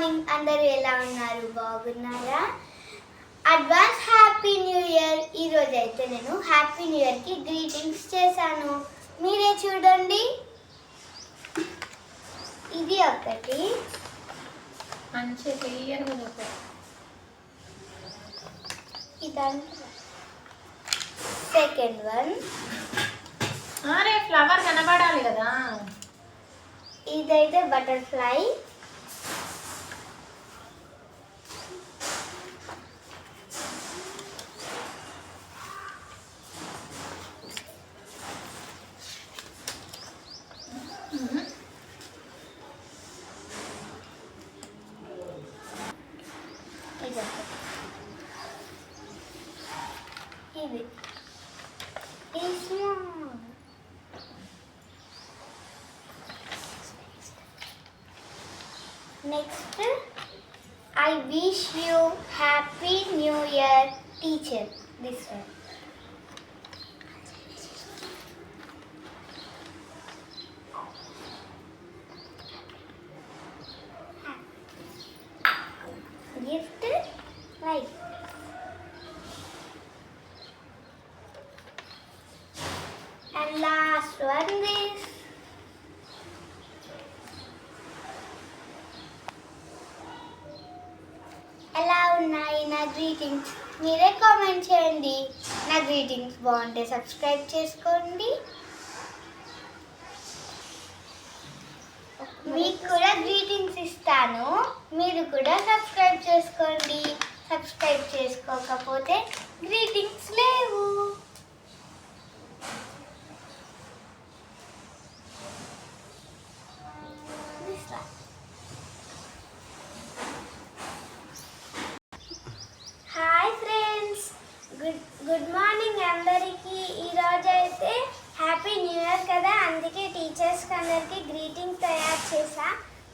Morning అందరూ ఎలా ఉన్నారు? బాగున్నారా? Advance happy new year. ఈ రోజు అయితే నేను హ్యాపీ న్యూ ఇయర్కి గ్రీటింగ్స్ చేశాను. మీరే చూడండి. ఇది ఒకటి. మంచి ఇదంతా. Second one. అరే ఫ్లవర్ కనబడాలి కదా. ఇదైతే butterfly. Next, I wish you happy new year, teacher. This one. Gift, right. And last one this. నా గ్రీటింగ్స్ మీరే కామెంట్ చేయండి. నా గ్రీటింగ్స్ బాగుంటే సబ్స్క్రైబ్ చేసుకోండి. మీకు కూడా గ్రీటింగ్స్ ఇస్తాను. మీరు కూడా సబ్స్క్రైబ్ చేసుకోండి. సబ్స్క్రైబ్ చేసుకోకపోతే గ్రీటింగ్స్ లేవు. This one. Hi friends good good morning అందరికీ ఈరోజు అయితే హ్యాపీ న్యూ ఇయర్ కదా అందుకే టీచర్స్కి అందరికీ గ్రీటింగ్ తయారు చేసా.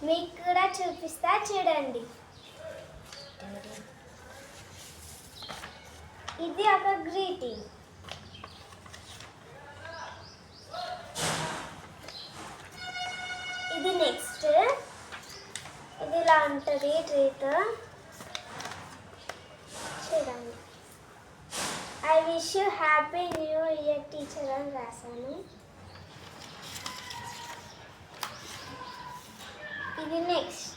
మీకు కూడా చూపిస్తా చూడండి. ఇది ఒక గ్రీటింగ్. ఇది నెక్స్ట్. ఇది ఇలా ఉంటుంది ట్రీట్. చూడండి. I wish you happy new year teacher అని రాశాను. ఇది నెక్స్ట్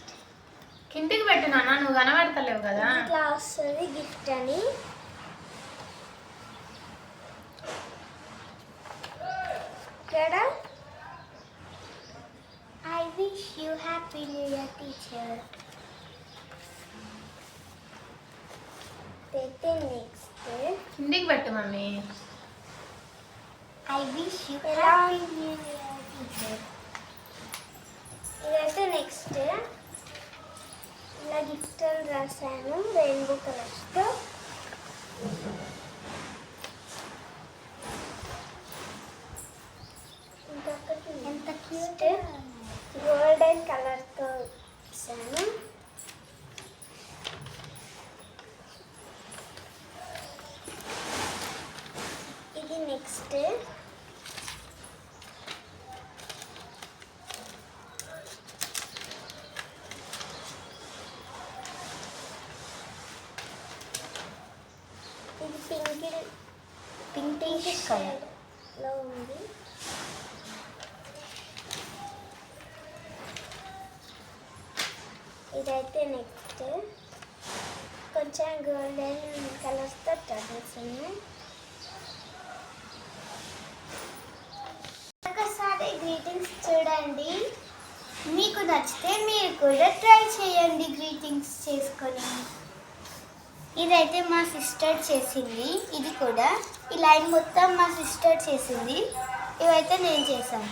కిందికి పెట్టు నాన్న నువ్వు కనబడతలేవు కదా. ఇట్లా వస్తుంది గిఫ్ట్ అని. ఇక్కడ I wish you happy new year teacher అయితే నెక్స్ట్ కిందికి పెట్టు mummy. I wish you happy new year teacher ఇదైతే నెక్స్ట్ ఇలా గిఫ్ట్ చేశాను రెయిన్బో కలర్స్తో ఎంత క్యూట్. గోల్డెన్ కలర్తో ఇచ్చాను ఇది నెక్స్ట్. Pink pinkish colour. లో ఉంది. ఇదైతే నెక్స్ట్. కొంచెం గోల్డెన్ కలర్స్తో టర్న్స్ ఉన్నాయి. ఒకసారి గ్రీటింగ్స్ చూడండి. మీకు నచ్చితే మీరు కూడా ట్రై చేయండి గ్రీటింగ్స్ చేసుకొని. ఇదైతే మా సిస్టర్ చేసింది. ఇది కూడా ఈ లైన్ మొత్తం మా సిస్టర్ చేసింది. ఇవైతే నేను చేశాను.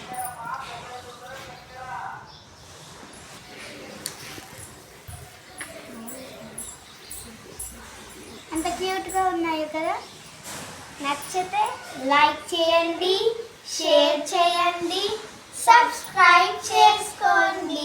అంత క్యూట్గా ఉన్నాయి కదా? నచ్చితే లైక్ చేయండి షేర్ చేయండి సబ్స్క్రైబ్ చేసుకోండి.